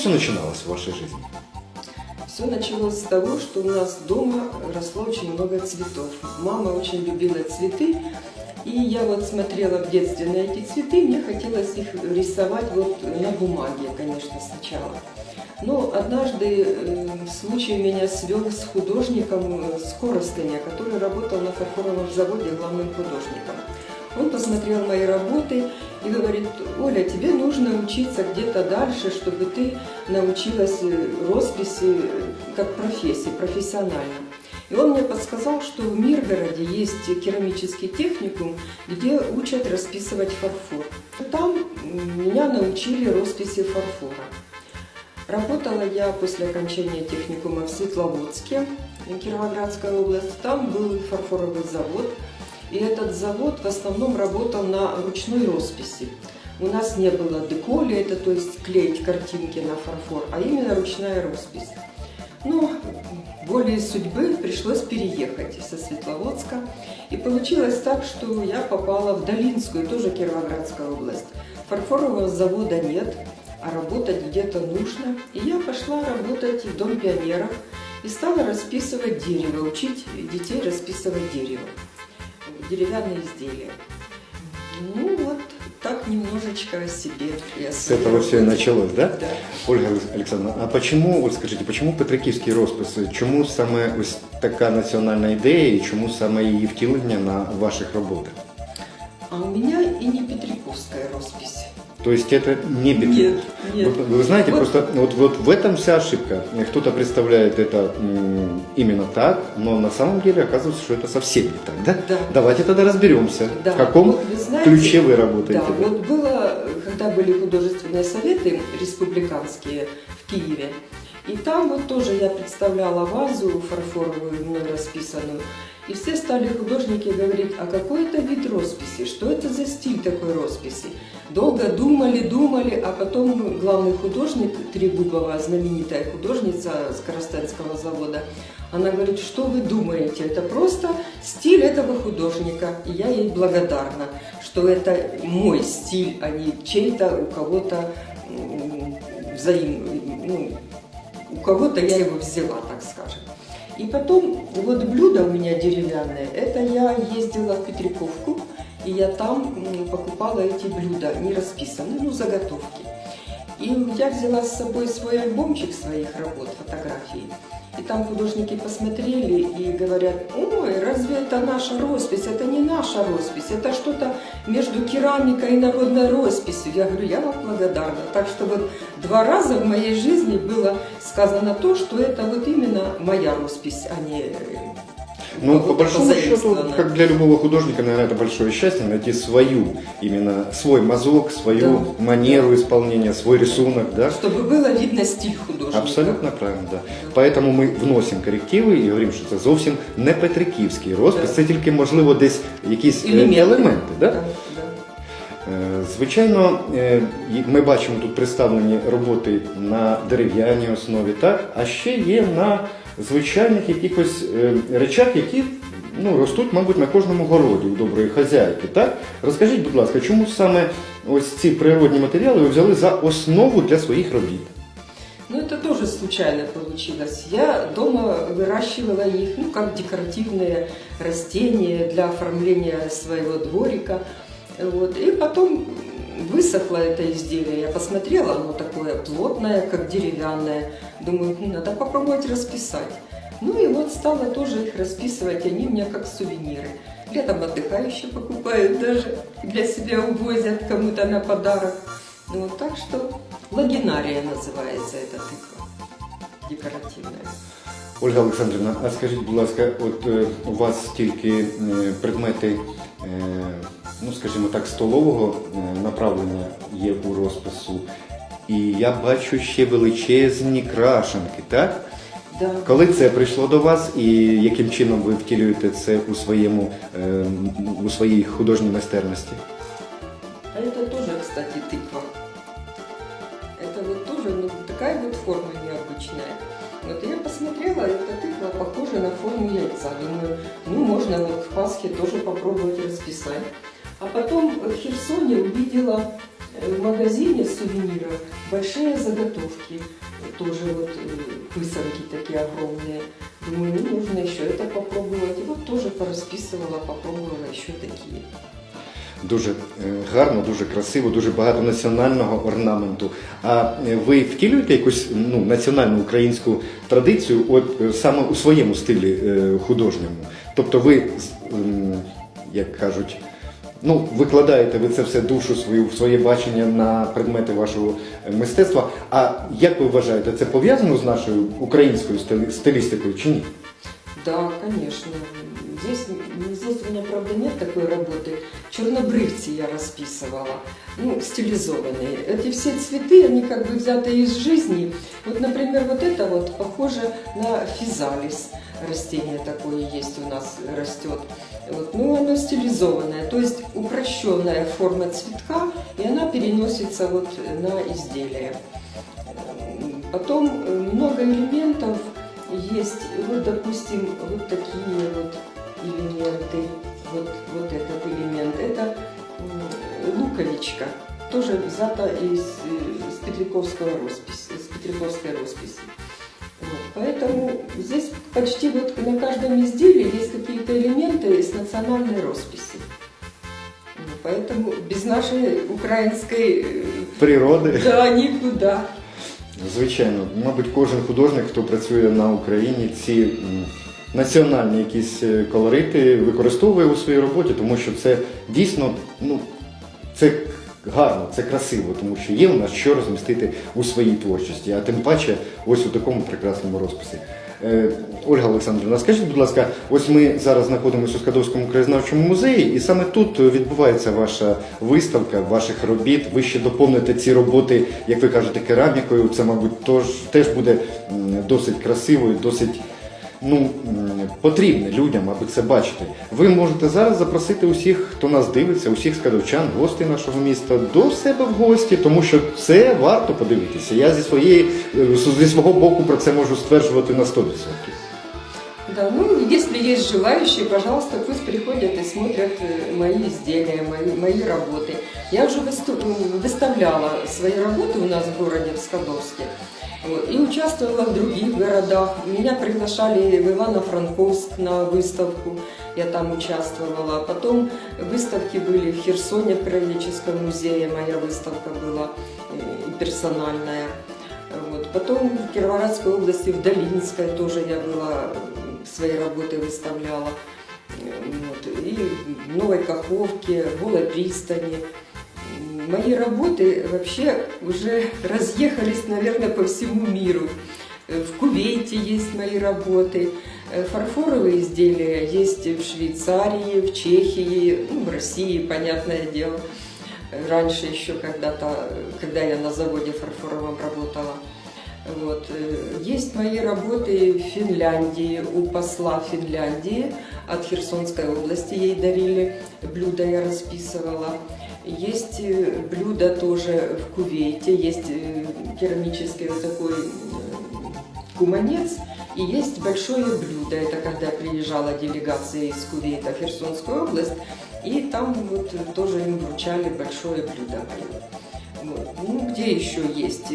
все начиналось в вашей жизни? Все началось с того, что у нас дома росло очень много цветов. Мама очень любила цветы, и я вот смотрела в детстве на эти цветы, мне хотелось их рисовать вот на бумаге, конечно, сначала. Но однажды э, случай меня свел с художником э, с Коростыня, который работал на фарфоровом заводе главным художником. Он посмотрел мои работы и говорит, Оля, тебе нужно учиться где-то дальше, чтобы ты научилась э, росписи э, как профессии, профессионально. И он мне подсказал, что в Миргороде есть керамический техникум, где учат расписывать фарфор. Там меня научили росписи фарфора. Работала я после окончания техникума в Светловодске, Кировоградская область. Там был фарфоровый завод. И этот завод в основном работал на ручной росписи. У нас не было деколи, это то есть клеить картинки на фарфор, а именно ручная роспись. Но волей судьбы пришлось переехать со Светловодска. И получилось так, что я попала в Долинскую, тоже Кировоградская область. Фарфорового завода нет, а работать где-то нужно. И я пошла работать в Дом пионеров и стала расписывать дерево, учить детей расписывать дерево, деревянные изделия. Ну вот, так немножечко о себе. С этого все и началось, да? Да. Ольга Олександровна, а почему, от скажіть, почему Петриківські розписи? Чому саме ось така національна ідея і чому саме її втілення на ваших роботах? А у меня и не Петриковская роспись. То есть это не Петриков? Нет, нет. Вы, вы знаете, Вот. просто вот, вот в этом вся ошибка. Кто-то представляет это именно так, но на самом деле оказывается, что это совсем не так, да? Да. Давайте тогда разберемся, Да, в каком вот вы знаете, ключе вы работаете. Да, вот было, когда были художественные советы республиканские в Киеве, и там вот тоже я представляла вазу фарфоровую, мной расписанную, и все стали художники говорить, а какой это вид росписи, что это за стиль такой росписи. Долго думали, думали, а потом главный художник Трегубова, знаменитая художница с Коростенского завода, она говорит, что вы думаете, это просто стиль этого художника. И я ей благодарна, что это мой стиль, а не чей-то у кого-то м, взаим, ну, у кого-то я его взяла, так скажем. И потом, вот блюдо у меня деревянное, это я ездила в Петриковку, и я там покупала эти блюда, не расписанные, ну, заготовки. И я взяла с собой свой альбомчик своих работ, фотографий. И там художники посмотрели и говорят, ой, разве это наша роспись? Это не наша роспись, это что-то между керамикой и народной росписью. Я говорю, я вам благодарна. Так что вот два раза в моей жизни было сказано то, что это вот именно моя роспись, а не э, Ну, по кого-то большому счету, позаимствованная. как для любого художника, наверное, это большое счастье найти свою, именно свой мазок, свою Да. манеру исполнения, свой рисунок, да? Чтобы было видно стиль художника. Абсолютно правильно, да. Поэтому ми вносимо корективи і говоримо, що це зовсім не Петриківський розпис, Да. це тільки, можливо, десь якісь е, Елементи. елементи. Да? Да, да. Е, Звичайно, е, і ми бачимо тут представлені роботи на дерев'яній основі, так? а ще є на звичайних якихось е, речах, які ну, ростуть, мабуть, на кожному городі у доброї хазяйки. Так? Розкажіть, будь ласка, чому саме ось ці природні матеріали ви взяли за основу для своїх робіт? Ну, это тоже случайно получилось. Я дома выращивала их, ну, как декоративные растения для оформления своего дворика. Вот. И потом высохло это изделие. Я посмотрела, оно такое плотное, как деревянное. Думаю, «Ну, надо попробовать расписать. Ну и вот стала тоже их расписывать, они у меня как сувениры. Летом отдыхающие покупают даже, для себя увозят кому-то на подарок. Ну, вот так что лагинария называется эта тыква декоративная. Ольга Олександрівна, а скажіть, будь ласка, от е, у вас тільки е, предмети, е, ну скажімо так, столового е, направлення є у розпису, і я бачу ще величезні крашенки, так? Да. Коли це прийшло до вас, і яким чином ви втілюєте це у своєму е, у своїй художній майстерності? А это тоже, кстати, тыква. Это вот тоже ну, такая вот форма необычная. Вот я посмотрела, эта тыква похожа на форму яйца. Думаю, ну можно вот в Пасхе тоже попробовать расписать. А потом в Херсоне увидела э, в магазине сувениров большие заготовки, э, тоже вот э, пысанки такие огромные. Думаю, ну нужно еще это попробовать. И вот тоже порасписывала, попробовала еще такие. Дуже е, гарно, дуже красиво, дуже багато національного орнаменту. А е, ви втілюєте якусь ну, національну українську традицію, от е, саме у своєму стилі е, художньому? Тобто ви, з- м, як кажуть, ну, викладаєте ви це все душу свою, своє бачення на предмети вашого е, мистецтва. А як ви вважаєте, це пов'язано з нашою українською стилістикою чи ні? Да, конечно. Здесь, здесь у меня, правда, нет такой работы. Чернобрывцы я расписывала, ну, стилизованные. Эти все цветы, они как бы взяты из жизни. Вот, например, вот это вот похоже на физалис. Растение такое есть у нас, растет. Вот, ну, оно стилизованное, то есть упрощенная форма цветка, и она переносится вот на изделие. Потом много элементов есть, вот, допустим, вот такие вот элементы, вот, вот этот элемент, это м, луковичка, тоже взята из, э, с Петриковского росписи, с Петриковской росписи. Вот, поэтому здесь почти вот на каждом изделии есть какие-то элементы с национальной росписи. Ну, Поэтому без нашей украинской э, Природи? да, никуда. Звичайно, мабуть, кожен художник, хто працює на Україні, ці м, національні якісь е, колорити використовує у своїй роботі, тому що це дійсно ну, це гарно, це красиво, тому що є у нас що розмістити у своїй творчості, а тим паче ось у такому прекрасному розписі. Е, Ольга Олександрівна, скажіть, будь ласка, ось ми зараз знаходимося у Скадовському краєзнавчому музеї, і саме тут відбувається ваша виставка ваших робіт. Ви ще доповните ці роботи, як ви кажете, керамікою. Це, мабуть, тож, теж буде досить красиво і досить ну, м, потрібне людям, аби це бачити. Ви можете зараз запросити усіх, хто нас дивиться, усіх скадовчан, гостей нашого міста, до себе в гості, тому що це варто подивитися. Я зі своєї е, зі свого боку про це можу стверджувати на 100%. Да, ну, если есть желающие, пожалуйста, пусть приходят и смотрят э, мои изделия, мои, мои работы. Я уже высту- м, выставляла свои работы у нас в городе, в Скадовске. Вот, и участвовала в других городах. Меня приглашали в Ивано-Франковск на выставку, я там участвовала. Потом выставки были в Херсоне, в Краеведческом музее, моя выставка была э, и персональная. Вот. Потом в Кировоградской области, в Долинской тоже я была, м, свои работы выставляла. Э, Вот. И в Новой Каховке, в Голой пристани. М, Мои работы вообще уже разъехались, наверное, по всему миру. Э, В Кувейте есть мои работы. Э, Фарфоровые изделия есть в Швейцарии, в Чехии, ну, в России, понятное дело. Э, Раньше еще когда-то, э, когда я на заводе фарфоровом работала. Вот. э, Есть мои работы в Финляндии, у посла Финляндии от Херсонской области ей дарили, блюда я расписывала. Есть э, блюда тоже в Кувейте, есть э, керамический вот такой э, куманец, и есть большое блюдо. Это когда приезжала делегация из Кувейта в Херсонскую область, и там вот тоже им вручали большое блюдо. Вот. Ну, где еще есть?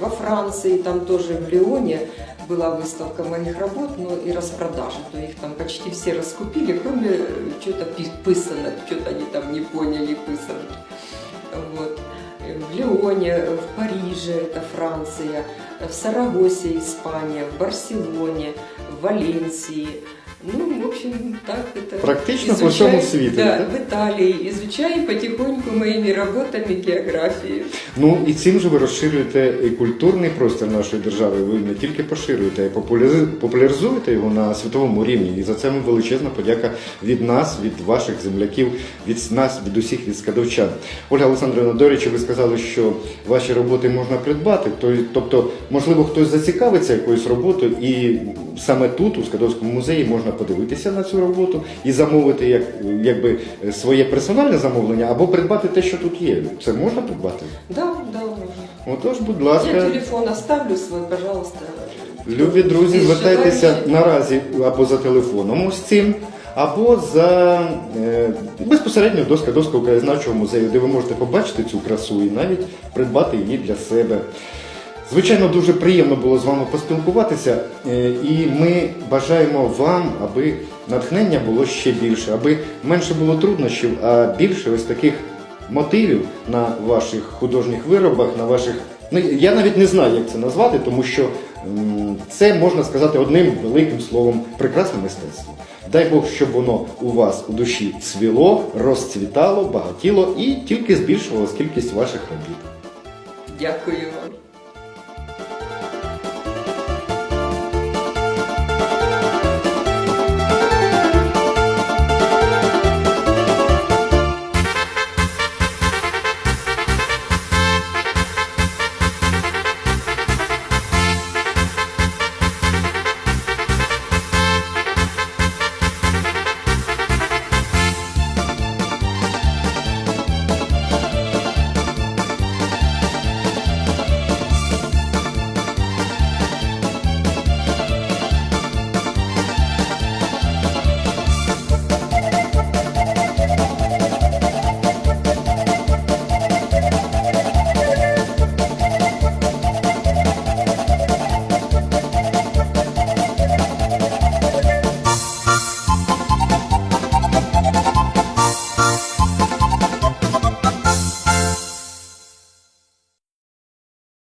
Во Франции, там тоже в Лионе была выставка моих работ, но и распродажа. То их там почти все раскупили, кроме э, что-то пи- писанок, что-то они там не поняли писанки. Вот. Э, В Лионе, в Париже, это Франция, в Сарагосе, Испания, в Барселоне, в Валенсии. Ну, в общем, так это... Практично по изучаем- всему свету, Да, да? в Италии. Изучаем потихоньку моими работами географию. Ну і цим же ви розширюєте і культурний простір нашої держави. Ви не тільки поширюєте, а й популяризуєте його на світовому рівні. І за це вам величезна подяка від нас, від ваших земляків, від нас, від усіх від скадовчан. Ольга Олександрівна, до речі, ви сказали, що ваші роботи можна придбати. Тобто, можливо, хтось зацікавиться якоюсь роботою, і саме тут, у Скадовському музеї, можна подивитися на цю роботу і замовити як, якби своє персональне замовлення або придбати те, що тут є. Це можна придбати? Да, да, можно. Отож, будь ласка. Я телефон оставлю свой, пожалуйста. любі друзі, звертайтеся наразі або за телефоном ось цим, або за е, безпосередньо доска доска Українознавчого музею, де ви можете побачити цю красу і навіть придбати її для себе. Звичайно, дуже приємно було з вами поспілкуватися, е, і ми бажаємо вам, аби натхнення було ще більше, аби менше було труднощів, а більше ось таких мотивів на ваших художніх виробах, на ваших. Ну, я навіть не знаю, як це назвати, тому що це можна сказати одним великим словом прекрасне мистецтво. Дай Бог, щоб воно у вас у душі цвіло, розцвітало, багатіло і тільки збільшувалась кількість ваших робіт. Дякую вам.